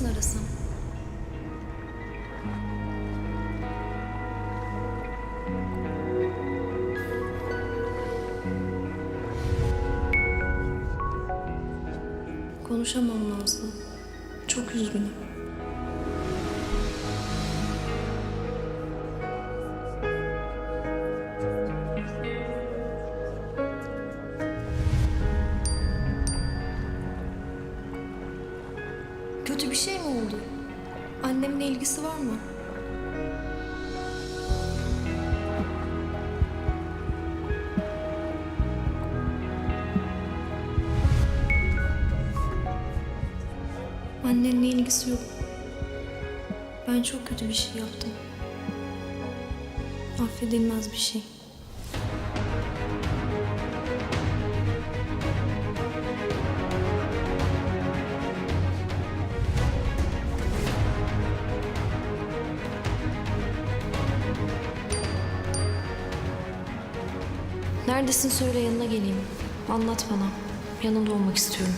Misin arasam? Konuşamam Nazlı. Çok üzgünüm. Kötü bir şey mi oldu? Annemle ilgisi var mı? Annenle ilgisi yok. Ben çok kötü bir şey yaptım. Affedilmez bir şey. Neredesin söyle yanına geleyim. Anlat bana. Yanında olmak istiyorum.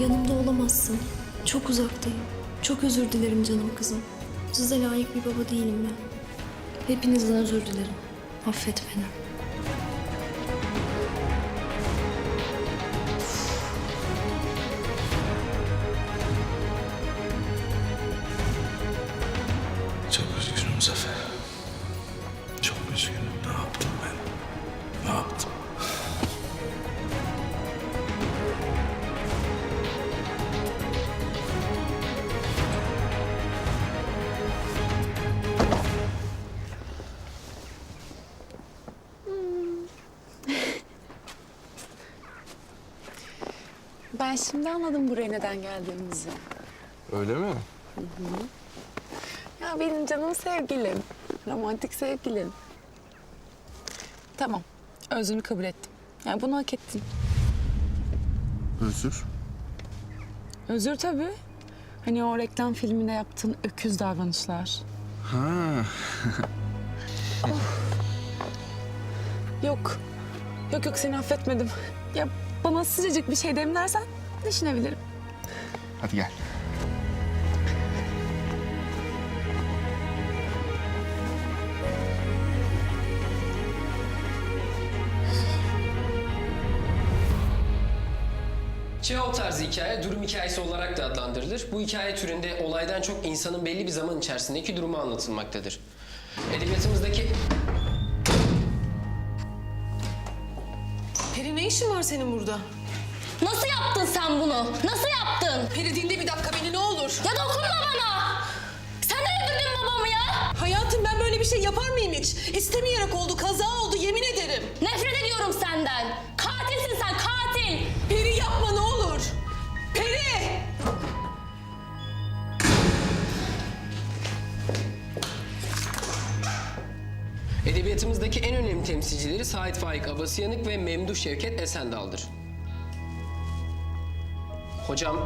Yanımda olamazsın. Çok uzaktayım. Çok özür dilerim canım kızım. Size layık bir baba değilim ben. Hepinizden özür dilerim. Affet beni. Üzgünüm. Ne yaptım ben? Ne yaptım? Ben şimdi anladım buraya neden geldiğimizi. Öyle mi? Ya benim canım sevgilim. Romantik sevgilim. Tamam. Özrünü kabul ettim. Yani bunu hak ettin. Özür. Özür tabii. Hani o reklam filminde yaptığın öküz davranışlar. Ha. Yok. Yok yok seni affetmedim. Ya bana sıcacık bir şey demlersen düşünebilirim. Hadi gel. Çehov tarzı hikaye durum hikayesi olarak da adlandırılır. Bu hikaye türünde olaydan çok insanın belli bir zaman içerisindeki durumu anlatılmaktadır. Edebiyatımızdaki... Peri ne işin var senin burada? Nasıl yaptın sen bunu? Nasıl yaptın? Peri dinle bir dakika beni ne olur. Ya dokunma bana! Sen de öldürdün babamı ya! Hayatım ben böyle bir şey yapar mıyım hiç? İstemeyerek oldu, kaza oldu yemin ederim. Nefret ediyorum senden! Edebiyatımızdaki en önemli temsilcileri Sait Faik Abasıyanık ve Memduh Şevket Esendal'dır. Hocam...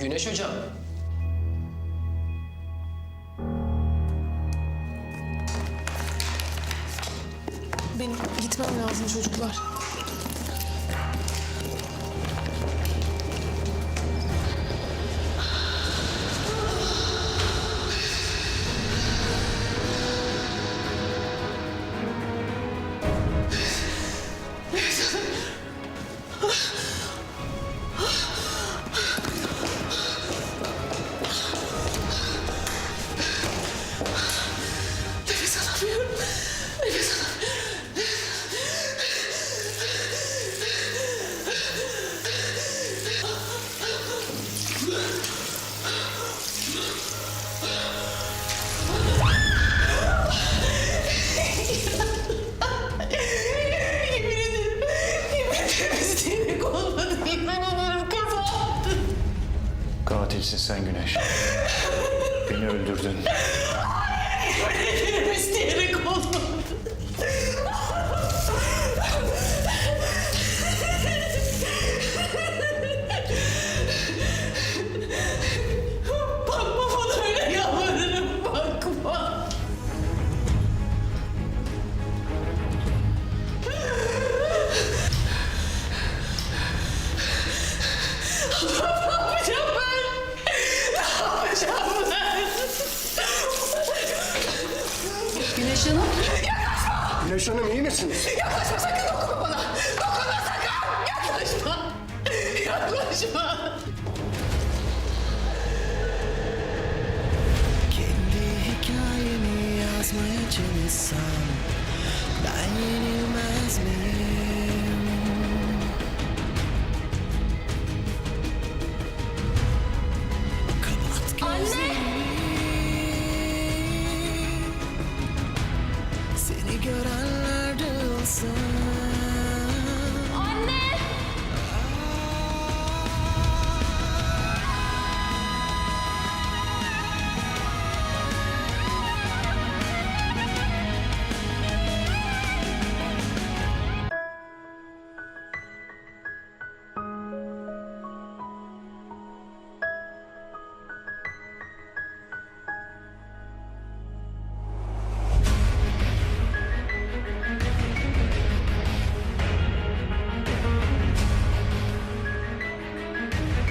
Güneş hocam. Benim gitmem lazım çocuklar. Beni öldürdün. Hanım iyi misiniz? Yaklaşma sakın dokunma bana. Dokunma sakın. Yaklaşma. Yaklaşma. Kendi hikayemi yazmaya çalışsam ben yenilmez miyim? Kapat gözlerini. Seni gören So.